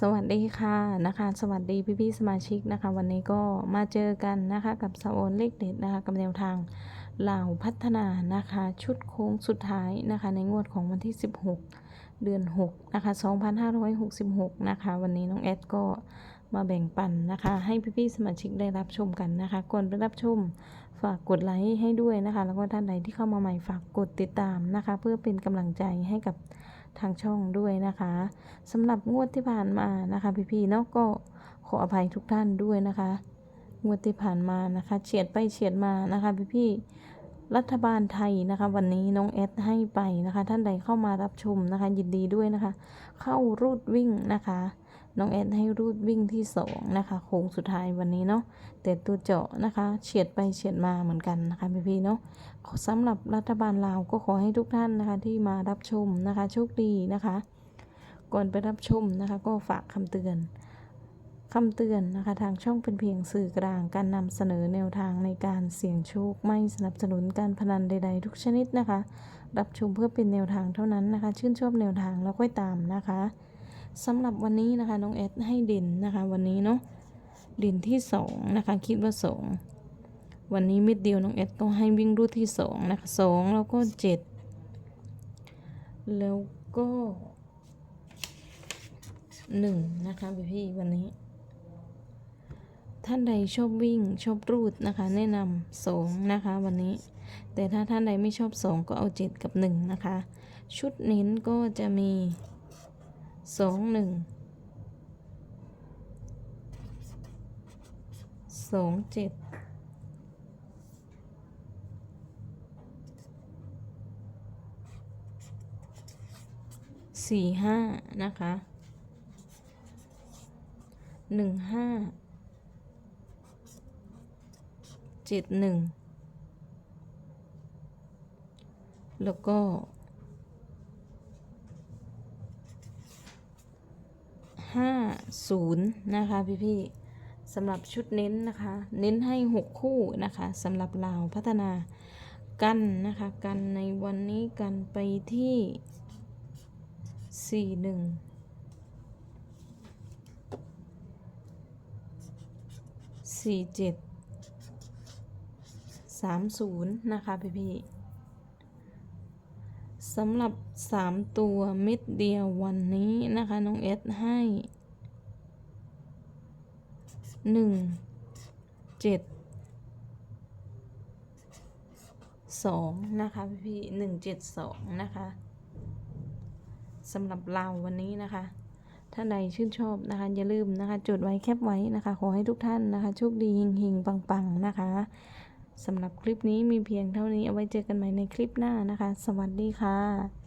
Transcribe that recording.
สวัสดีค่ะนะคะ สวัสดีพี่ๆสมาชิกนะคะ วันนี้ก็มาเจอกันนะคะ กับสาวโอนเลขเด็ดนะคะกับแนวทางเหล่าพัฒนานะคะ ชุดโค้งสุดท้ายนะคะ ในงวดของวันที่ 16 เดือน 6 นะคะ 2566 นะคะ วันนี้น้องแอดก็มาแบ่งปันนะคะ ให้พี่ๆสมาชิกได้รับชมกันนะคะก่อนไปรับชมฝากกดไลค์ให้ด้วยนะคะ แล้วก็ท่านใดที่เข้ามาใหม่ฝากกดติดตามนะคะ เพื่อเป็นกำลังใจให้กับ ทางช่องด้วยนะคะสำหรับงวดที่ผ่านมานะคะพี่ๆเนาะก็ขออภัยทุกท่านด้วยนะคะ งวดที่ผ่านมานะคะเฉียดไปเฉียดมานะคะพี่ๆรัฐบาลไทยนะคะ วันนี้น้องแอดให้ไปนะคะ ท่านใดเข้ามารับชมนะคะ ยินดีด้วยนะคะ เข้ารูดวิ่งนะคะ น้องแอดให้รูดวิ่งที่สองนะคะโค้งสุดท้ายวันนี้เนาะแต่ตัวเจาะนะคะเฉียดไปเฉียดมาเหมือนกันนะคะพี่ๆเนาะสำหรับรัฐบาลลาวก็ขอให้ทุกท่านนะคะที่มารับชมนะคะโชคดีนะคะ ก่อนไปรับชมนะคะก็ฝากคำเตือนคำเตือนนะคะทางช่องเป็นเพียงสื่อกลางการนำเสนอแนวทางในการเสี่ยงโชคไม่สนับสนุนการพนันใด ๆ ทุกชนิดนะคะ รับชมเพื่อเป็นแนวทางเท่านั้นนะคะ ชื่นชอบแนวทางแล้วค่อยตามนะคะ สำหรับวันนี้นะคะน้องเอสให้เด่นนะคะ วันนี้เนาะเด่นที่สองนะคะ คิดว่าสองวันนี้มิดเดียวน้องเอสก็ให้วิ่งรูดที่สองนะคะสองแล้วก็เจ็ดแล้วก็หนึ่งนะคะพี่พี่วันนี้ ท่านใดชอบวิ่งชอบรูดนะคะ แนะนำสองนะคะ วันนี้ แต่ถ้าท่านใดไม่ชอบสองก็เอาเจ็ดกับหนึ่งนะคะ ชุดเน้นก็จะมี สองหนึ่งสองเจ็ดสี่ห้านะคะหนึ่งห้าเจ็ดหนึ่งแล้วก็ ห้าศูนย์นะคะพี่ๆสำหรับชุดเน้นนะคะ เน้นให้หกคู่นะคะสำหรับเราวพัฒนากันนะคะ กันในวันนี้กันไปที่สี่หนึ่งสี่เจ็ดสามศูนย์นะคะพี่พี่ สำหรับสามตัวเม็ดเดียววันนี้นะคะ น้องเอสให้หนึ่งเจ็ดสองนะคะพี่พี่หนึ่งเจ็ดสองนะคะสำหรับเราวันนี้นะคะท่าใดชื่นชอบนะคะ อย่าลืมนะคะ จดไว้แคปไว้นะคะ ขอให้ทุกท่านนะคะ โชคดีเฮงๆ ปัง ๆ นะคะ สำหรับคลิปนี้มีเพียงเท่านี้เอาไว้เจอกันใหม่ในคลิปหน้านะคะ สวัสดีค่ะ